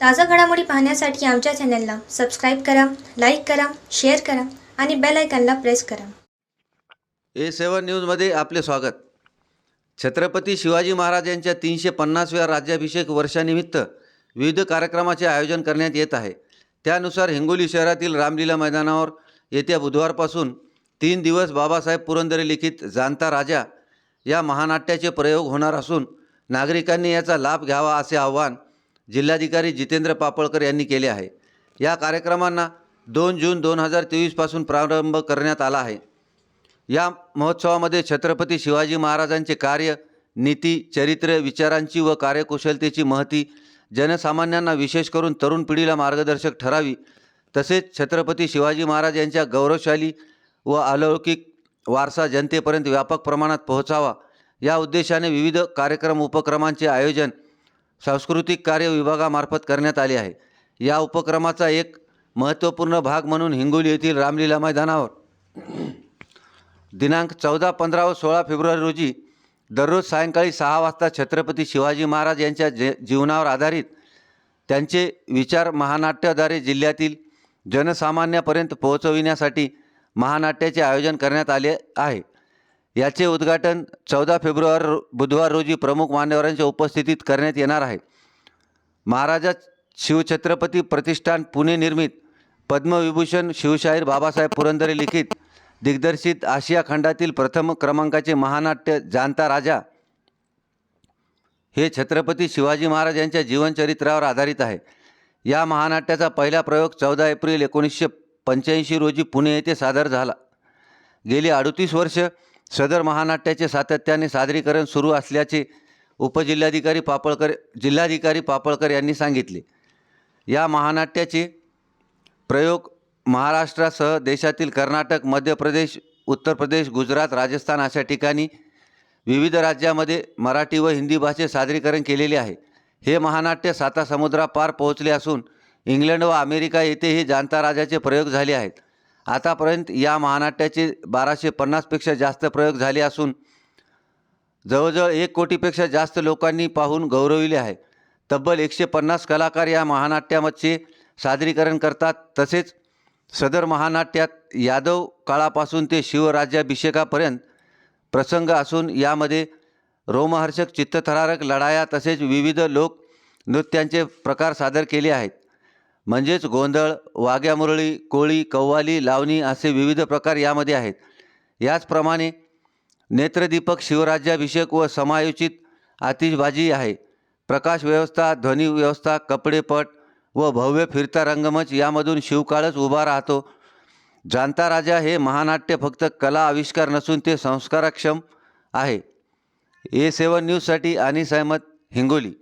ताज्या घडामोडी पाहण्यासाठी आमच्या चॅनलला सबस्क्राईब करा लाईक करा शेअर करा आणि बेल आयकॉनला प्रेस करा. ए सेवन न्यूजमध्ये आपले स्वागत. छत्रपती शिवाजी महाराज यांच्या तीनशे पन्नासव्या राज्याभिषेक वर्षानिमित्त विविध कार्यक्रमाचे आयोजन करण्यात येत आहे. त्यानुसार हिंगोली शहरातील रामलीला मैदानावर येत्या बुधवारपासून तीन दिवस बाबासाहेब पुरंदरे लिखित जाणता राजा या महानाट्याचे प्रयोग होणार असून नागरिकांनी याचा लाभ घ्यावा असे आव्हान जिल्हाधिकारी जितेंद्र पापळकर यांनी केले आहे. या कार्यक्रमांना दोन जून दोन हजार तेवीसपासून प्रारंभ करण्यात आला आहे. या महोत्सवामध्ये छत्रपती शिवाजी महाराजांचे कार्य नीती चरित्र विचारांची व कार्यकुशलतेची महती जनसामान्यांना विशेष करून तरुण पिढीला मार्गदर्शक ठरावी तसेच छत्रपती शिवाजी महाराज यांच्या गौरवशाली व अलौकिक वारसा जनतेपर्यंत व्यापक प्रमाणात पोहोचावा या उद्देशाने विविध कार्यक्रम उपक्रमांचे आयोजन सांस्कृतिक कार्य विभागामार्फत करण्यात आले आहे. या उपक्रमाचा एक महत्त्वपूर्ण भाग म्हणून हिंगोली येथील रामलीला मैदानावर. दिनांक चौदा पंधरा व सोळा फेब्रुवारी रोजी दररोज सायंकाळी सहा वाजता छत्रपती शिवाजी महाराज यांच्या जे जीवनावर आधारित त्यांचे विचार महानाट्याद्वारे जिल्ह्यातील जनसामान्यापर्यंत पोहोचविण्यासाठी महानाट्याचे आयोजन करण्यात आले आहे. याचे उद्घाटन चौदा फेब्रुवारी बुधवार रोजी प्रमुख मान्यवरांच्या उपस्थितीत करण्यात येणार आहे. महाराजा शिवछत्रपती प्रतिष्ठान पुणे निर्मित पद्मविभूषण शिवशाहीर बाबासाहेब पुरंदरे लिखित दिग्दर्शित आशिया खंडातील प्रथम क्रमांकाचे महानाट्य जाणता राजा हे छत्रपती शिवाजी महाराज यांच्या जीवनचरित्रावर आधारित आहे. या महानाट्याचा पहिला प्रयोग चौदा एप्रिल एकोणीसशे पंच्याऐंशी रोजी पुणे येथे सादर झाला. गेली अडतीस वर्ष सदर महानाट्याचे सातत्याने सादरीकरण सुरू असल्याचे उपजिल्हाधिकारी पापळकर जिल्हाधिकारी पापळकर यांनी सांगितले. या महानाट्याचे प्रयोग महाराष्ट्रासह देशातील कर्नाटक मध्य प्रदेश उत्तर प्रदेश गुजरात राजस्थान अशा ठिकाणी विविध राज्यामध्ये मराठी व हिंदी भाषेत सादरीकरण केलेले आहे. हे महानाट्य साता समुद्रापार पोहोचले असून इंग्लंड व अमेरिका येथे हे जाणता राजाचे प्रयोग झाले आहेत. आतापर्यंत या महानाट्याचे बाराशे पन्नासपेक्षा जास्त प्रयोग झाले असून जवळजवळ एक कोटीपेक्षा जास्त लोकांनी पाहून गौरविले आहे. तब्बल एकशे पन्नास कलाकार या महानाट्यामध्ये सादरीकरण करतात. तसेच सदर महानाट्यात यादव काळापासून ते शिवराज्याभिषेकापर्यंत प्रसंग असून यामध्ये रोमहर्षक चित्तथरारक लढाया तसेच विविध लोक नृत्यांचे प्रकार सादर केले आहेत. म्हणजेच गोंधळ वाघ्या मुरळी कोळी कव्वाली लावणी असे विविध प्रकार यामध्ये आहेत. याचप्रमाणे नेत्रदीपक शिवराज्याभिषेक व समायोजित आतिषबाजी आहे. प्रकाश व्यवस्था ध्वनी व्यवस्था कपडेपट व भव्य फिरता रंगमंच यामधून शिवकाळच उभा राहतो. जाणता राजा हे महानाट्य फक्त कला आविष्कार नसून ते संस्कारक्षम आहे. ए सेवन न्यूजसाठी अनिस अहमद हिंगोली.